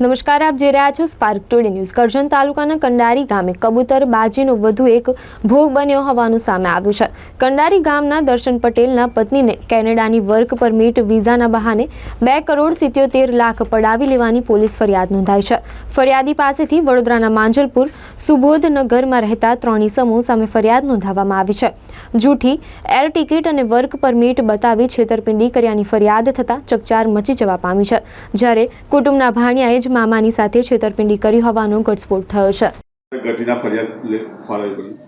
નમસ્કાર, આપ જોઈ રહ્યા છો સ્પાર્ક ટુડે ન્યૂઝ કરજણ તાલુકાના કંડારી ગામે કબૂતર બાજીનો વધુ એક ભોગ બન્યો હોવાનું સામે આવ્યું છે. કંડારી ગામના દર્શન પટેલના પત્નીને કેનેડાની વર્ક પરમિટ, વિઝાના બહાને બે કરોડ સિત્યોતેર લાખ પડાવી લેવાની પોલીસ ફરિયાદ નોંધાઈ છે. ફરિયાદી પાસેથી વડોદરાના માંજલપુર સુબોધનગરમાં રહેતા ત્રણેય સમૂહ સામે ફરિયાદ નોંધાવવામાં આવી છે. જૂઠી એર ટિકિટ અને વર્ક પરમિટ બતાવી છેતરપિંડી કર્યાની ફરિયાદ થતાં ચકચાર મચી જવા પામી છે. જ્યારે કુટુંબના ભાણિયાએ જ મામાની સાથે છેતરપિંડી કરી હોવાનો ઘટસ્ફોટ થયો છે.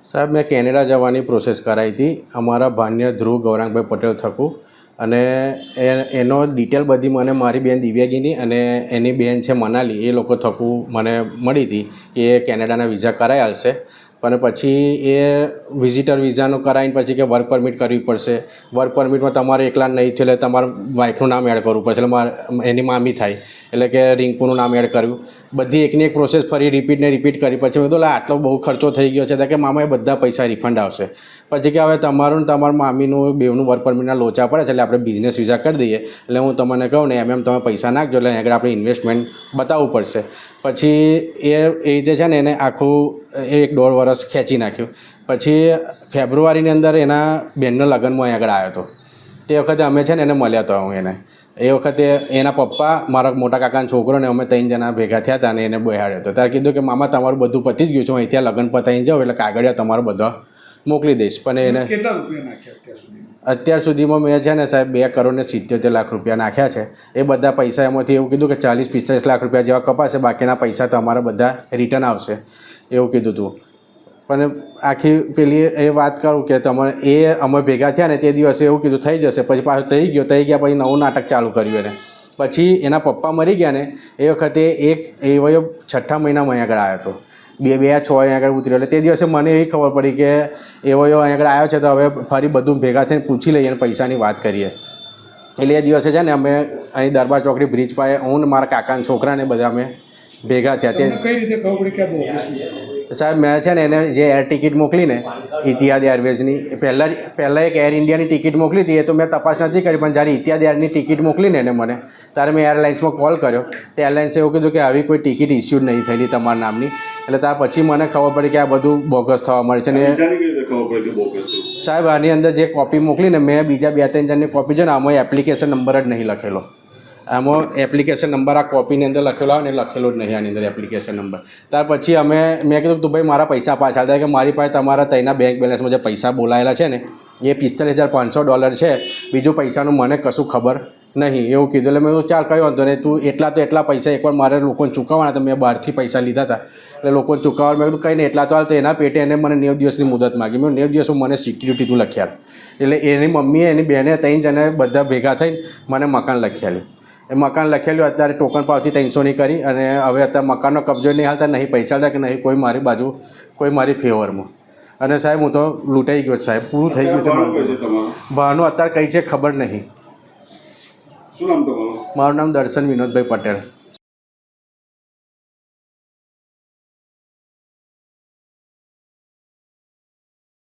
સાહેબ મેં કેનેડા જવાની પ્રોસેસ કરાવી હતી. અમારા ભાન્ય ધ્રુવ ગૌરાંગભાઈ પટેલ થકું. અને એ એનો ડિટેલ બધી મને મારી બેન દિવ્યાગીની અને એની બેન છે મનાલી એ લોકો થકું મને મળી હતી કે એ કેનેડાના વિઝા કરાવી આવશે પણ પછી એ વિઝિટર વિઝાનું કરાવીને પછી કે વર્ક પરમિટ કરવી પડશે. વર્ક પરમિટમાં તમારે એકલા નહીં થયું એટલે તમારા વાઈફનું નામ એડ કરવું પડશે. એટલે મારે એની મામી થાય. એટલે કે રિંકુનું નામ એડ કર્યું. બધી એકની એક પ્રોસેસ ફરી રિપીટ ને રિપીટ કરી. પછી મેં કીધું આટલો બહુ ખર્ચો થઈ ગયો છે. કે મામાએ બધા પૈસા રિફંડ આવશે. પછી કે હવે તમારું ને તમારા મામીનું બેવનું વર્ક પરમિટના લોચા પડે છે, એટલે આપણે બિઝનેસ વિઝા કરી દઈએ. એટલે હું તમને કહું ને, એમ એમ, તમે પૈસા નાખજો, એટલે આગળ આપણે ઇન્વેસ્ટમેન્ટ બતાવવું પડશે. પછી એ એ રીતે છે ને એને આખું એક દોઢ વરસ ખેંચી નાખ્યું. પછી ફેબ્રુઆરીની અંદર એના બહેનનો લગ્નમાં અહીં આગળ આવ્યો હતો. તે વખતે અમે છે ને એને મળ્યા હતા હું એને. એ વખતે એના પપ્પા, મારા મોટા કાકાનો છોકરો ને અમે ત્રણ જણા ભેગા થયા હતા અને એને બેહાડ્યો હતો. ત્યારે કીધું કે, મામા, તમારું બધું પતી જ ગયું છે. હું અહીંથી લગ્ન પતાવીને જાઉં, એટલે કાગળિયા તમારો બધા મોકલી દઈશ. પણ એને કેટલા રૂપિયા નાખ્યા અત્યાર સુધી અત્યાર સુધીમાં મેં છે ને સાહેબ બે કરોડ ને સિત્યોતેર લાખ રૂપિયા નાખ્યા છે. એ બધા પૈસા એમાંથી એવું કીધું કે ચાલીસ પિસ્તાલીસ લાખ રૂપિયા જેવા કપાશે બાકીના પૈસા તમારા બધા રિટર્ન આવશે. એવું કીધું હતું પણ આખી પેલી એ વાત કરું કે તમે એ અમે ભેગા થયા ને તે દિવસે એવું કીધું થઈ જશે પછી પાછું થઈ ગયો થઈ ગયા પછી નવું નાટક ચાલુ કર્યું એને. પછી એના પપ્પા મરી ગયા ને એ વખતે એક એવો છઠ્ઠા મહિનામાં અહીંયા આગળ આવ્યો હતો. બે બે છ અહીં આગળ ઉતર્યો. એટલે તે દિવસે મને એ ખબર પડી કે એવો એવો અહીં આગળ આવ્યો છે, તો હવે ફરી બધું ભેગા થઈને પૂછી લઈએ અને પૈસાની વાત કરીએ. એટલે એ દિવસે છે ને અમે અહીં દરબાર ચોકડી બ્રિજ પાસે હું ને મારા કાકાના છોકરાને બધા અમે ભેગા થયા. તે કઈ રીતે ખબર પડી કે સાહેબ મેં છે ને એને જે એર ટિકિટ મોકલીને ઇતિહાદ એરવેઝની પહેલાં જ પહેલાં એક એર ઇન્ડિયાની ટિકિટ મોકલી હતી એ તો મેં તપાસ નથી કરી પણ જ્યારે ઇતિહાદ એરની ટિકિટ મોકલીને એને મને ત્યારે મેં એરલાઇન્સમાં કોલ કર્યો. તો એરલાઇન્સે એવું કીધું કે આવી કોઈ ટિકિટ ઇસ્યુ નહીં થયેલી તમારા નામની. એટલે ત્યાર પછી મને ખબર પડી કે આ બધું બોગસ થવા મળે છે ને સાહેબ આની અંદર જે કોપી મોકલીને મેં બીજા બે ત્રણ જણની કોપી છે ને આમાં એપ્લિકેશન નંબર જ નહીં લખેલો. આમાં એપ્લિકેશન નંબર આ કોપીની અંદર લખેલો આવે ને લખેલો જ નહીં આની અંદર એપ્લિકેશન નંબર ત્યાર પછી અમે, મેં કીધું તું ભાઈ મારા પૈસા પાછા થાય કે મારી પાસે તમારા તઈના બેંક બેલેન્સમાં જે પૈસા બોલાયેલા છે ને, એ પિસ્તાલીસ હજાર પાંચસો ડોલર છે. બીજું પૈસાનું મને કશું ખબર નહીં. એવું કીધું એટલે મેં ચાલ કયો વાંધો નહીં. તું એટલા તો એટલા પૈસા એકવાર મારે લોકોને ચૂકવવાના હતા. મેં બહારથી પૈસા લીધા હતા. એટલે લોકોને ચૂકવવા મેં કીધું, કંઈ નહીં, એટલા તો હાલ તો એના પેટે એને મને નેવ દિવસની મુદત માગી. મેં નેવ દિવસો મને સિક્યુરિટી તું લખ્યા એટલે એની મમ્મીએ, એની બહેને ત્રણ જણે બધા ભેગા થઈને મને મકાન લખ્યાલી એ મકાન લખેલું અત્યારે ટોકન પાવતી ત્રણસોની કરી અને હવે અત્યારે મકાનનો કબજો નહીં હાલતા નહીં પૈસા હતા કે નહીં કોઈ મારી બાજુ કોઈ મારી ફેવરમાં અને સાહેબ હું તો લૂંટાઈ ગયો સાહેબ પૂરું થઈ ગયું છે બહારનું અત્યારે કઈ છે ખબર નહીં. શું નામ તમારું? મારું નામ દર્શન વિનોદભાઈ પટેલ.